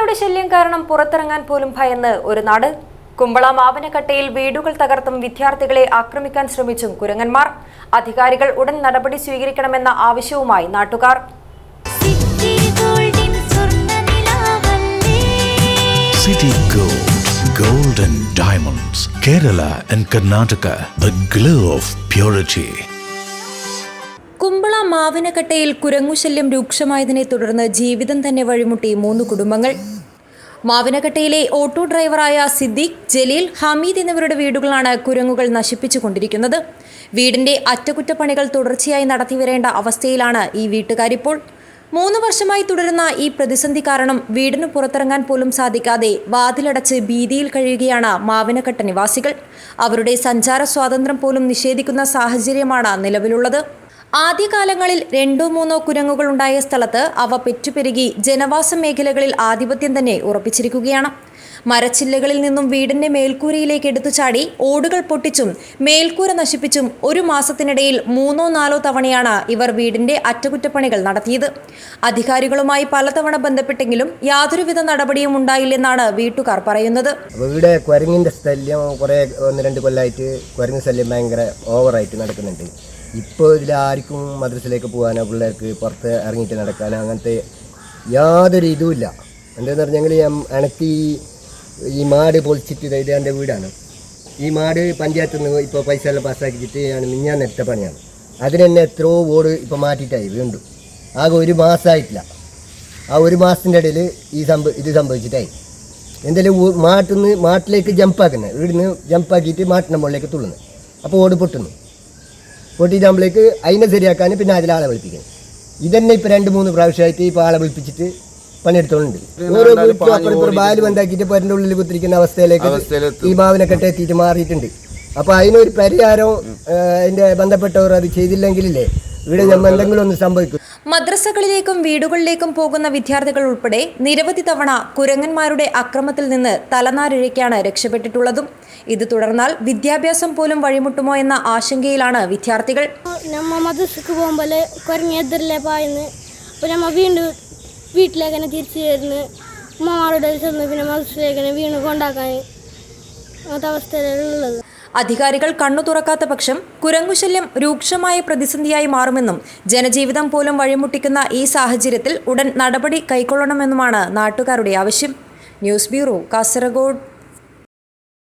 കുരങ്ങന്മാരുടെ ശല്യം കാരണം പുറത്തിറങ്ങാൻ പോലും ഭയന്ന് ഒരു നാട്. കുമ്പള മാവനക്കട്ടയിൽ വീടുകൾ തകർത്തും വിദ്യാർത്ഥികളെ ആക്രമിക്കാൻ ശ്രമിച്ചും കുരങ്ങന്മാർ. അധികാരികൾ ഉടൻ നടപടി സ്വീകരിക്കണമെന്ന ആവശ്യവുമായി നാട്ടുകാർ. സിറ്റി ഗോൾഡിൻ സ്വർണനിലാവല്ലേ City Gold, Gold and Diamonds, Kerala and Karnataka, the glow of purity. മാവിനക്കട്ടയിൽ കുരങ്ങുശല്യം രൂക്ഷമായതിനെ തുടർന്ന് ജീവിതം തന്നെ വഴിമുട്ടി മൂന്ന് കുടുംബങ്ങൾ. മാവിനക്കട്ടയിലെ ഓട്ടോ ഡ്രൈവറായ സിദ്ദീഖ് ജലീൽ ഹമീദ് എന്നിവരുടെ വീടുകളാണ് കുരങ്ങുകൾ നശിപ്പിച്ചുകൊണ്ടിരിക്കുന്നത്. വീടിന്റെ അറ്റകുറ്റപ്പണികൾ തുടർച്ചയായി നടത്തിവരേണ്ട അവസ്ഥയിലാണ് ഈ വീട്ടുകാരിപ്പോൾ. മൂന്ന് വർഷമായി തുടരുന്ന ഈ പ്രതിസന്ധി കാരണം വീടിന് പുറത്തിറങ്ങാൻ പോലും സാധിക്കാതെ വാതിലടച്ച് ഭീതിയിൽ കഴിയുകയാണ് മാവിനക്കട്ട നിവാസികൾ. അവരുടെ സഞ്ചാര സ്വാതന്ത്ര്യം പോലും നിഷേധിക്കുന്ന സാഹചര്യമാണ് നിലവിലുള്ളത്. ആദ്യകാലങ്ങളിൽ രണ്ടോ മൂന്നോ കുരങ്ങുകൾ ഉണ്ടായ സ്ഥലത്ത് അവ പെറ്റുപെരുകി ജനവാസ മേഖലകളിൽ ആധിപത്യം തന്നെ ഉറപ്പിച്ചിരിക്കുകയാണ്. മരച്ചില്ലകളിൽ നിന്നും വീടിന്റെ മേൽക്കൂരയിലേക്ക് എടുത്തു ചാടി ഓടുകൾ പൊട്ടിച്ചും മേൽക്കൂര നശിപ്പിച്ചും ഒരു മാസത്തിനിടയിൽ മൂന്നോ നാലോ തവണയാണ് ഇവർ വീടിന്റെ അറ്റകുറ്റപ്പണികൾ നടത്തിയത്. അധികാരികളുമായി പലതവണ ബന്ധപ്പെട്ടെങ്കിലും യാതൊരുവിധ നടപടിയും ഉണ്ടായില്ലെന്നാണ് വീട്ടുകാർ പറയുന്നത്. ഇവിടെ കുരങ്ങിന്റെ ശല്യം കുറേ ഒന്ന് രണ്ട് കൊല്ലമായിട്ട് കുരങ്ങ് ശല്യം ഭയങ്കര ഓവറായിട്ട് നടക്കുന്നുണ്ട്. ഇപ്പോൾ ഇതിലാർക്കും മദ്രസയിലേക്ക് പോകാനോ പിള്ളേർക്ക് പുറത്ത് ഇറങ്ങിയിട്ട് നടക്കാനോ അങ്ങനത്തെ യാതൊരു ഇതുമില്ല എന്താണെന്ന് പറഞ്ഞെങ്കിൽ എനക്ക് ഈ ഈ മാട് പൊളിച്ചിട്ട് ഇത് എന്റെ വീടാണ്. ഈ മാട് പഞ്ചായത്തിൽ നിന്ന് ഇപ്പോൾ പൈസ എല്ലാം പാസ്സാക്കിയിട്ട് ഞാൻ മിഞ്ഞാൻ നെറ്റ പണിയാണ്. അതിന് തന്നെ എത്രയോ ഓട് ഇപ്പോൾ മാറ്റിയിട്ടായി വീണ്ടും. ആകെ ഒരു മാസമായിട്ടില്ല ആ ഒരു മാസത്തിന്റെ ഇടയിൽ ഈ സംഭവം ഇത് സംഭവിച്ചിട്ടായി. എന്തായാലും മാട്ടിൽ നിന്ന് മാട്ടിലേക്ക് ജമ്പാക്കുന്നത് വീടിന് ജമ്പാക്കിയിട്ട് മാട്ടിന്റെ മുകളിലേക്ക് തുള്ളുന്നു. അപ്പോൾ ഓട് പൊട്ടുന്നു. പൊട്ടിയിട്ടാകുമ്പോഴേക്ക് അതിനെ ശരിയാക്കാൻ പിന്നെ അതിലാളെ വിളിപ്പിക്കണം. ഇതന്നെ ഇപ്പം രണ്ട് മൂന്ന് പ്രാവശ്യമായിട്ട് ഇപ്പോൾ ആളെ വിളിപ്പിച്ചിട്ട് പണിയെടുത്തോണ്ട് ഓരോ വീട്ടിലും അപ്പുറം ഇപ്പുറം ബാൽ ബന്ധാക്കിയിട്ട് പൊരന്റെ ഉള്ളിൽ കുത്തിരിക്കുന്ന അവസ്ഥയിലേക്ക് ഈ മാവിനെ കെട്ടെത്തിയിട്ട് മാറിയിട്ടുണ്ട്. അപ്പോൾ അതിനൊരു പരിഹാരം അതിന്റെ ബന്ധപ്പെട്ടവർ അത് ചെയ്തില്ലെങ്കിലില്ലേ ഇവിടെ നമ്മൾ എന്തെങ്കിലും ഒന്ന് സംഭവിക്കും. മദ്രസകളിലേക്കും വീടുകളിലേക്കും പോകുന്ന വിദ്യാർത്ഥികൾ ഉൾപ്പെടെ നിരവധി തവണ കുരങ്ങന്മാരുടെ അക്രമത്തിൽ നിന്ന് തലനാരിഴയ്ക്കാണ് രക്ഷപ്പെട്ടിട്ടുള്ളതും. ഇത് തുടർന്നാൽ വിദ്യാഭ്യാസം പോലും വഴിമുട്ടുമോ എന്ന ആശങ്കയിലാണ് വിദ്യാർത്ഥികൾ. നമ്മ മദ്രസക്ക് പോകുമ്പോൾ കുരങ്ങി എതിരിലെ പായുന്നു? അപ്പോൾ നമ്മ വീണ്ടും വീട്ടിലേക്ക് തന്നെ തിരിച്ചു വരുന്നു. ഉമ്മമാരുടെ ചെന്ന് പിന്നെ മദ്രസയിലേക്ക് തന്നെ വീണ്ടും കൊണ്ടാക്കാൻ ഉള്ളത്. അധികാരികൾ കണ്ണു തുറക്കാത്ത പക്ഷം കുരങ്ങുശല്യം രൂക്ഷമായ പ്രതിസന്ധിയായി മാറുമെന്നും ജനജീവിതം പോലും വഴിമുട്ടിക്കുന്ന ഈ സാഹചര്യത്തിൽ ഉടൻ നടപടി കൈക്കൊള്ളണമെന്നുമാണ് നാട്ടുകാരുടെ ആവശ്യം. News bureau Kasaragod.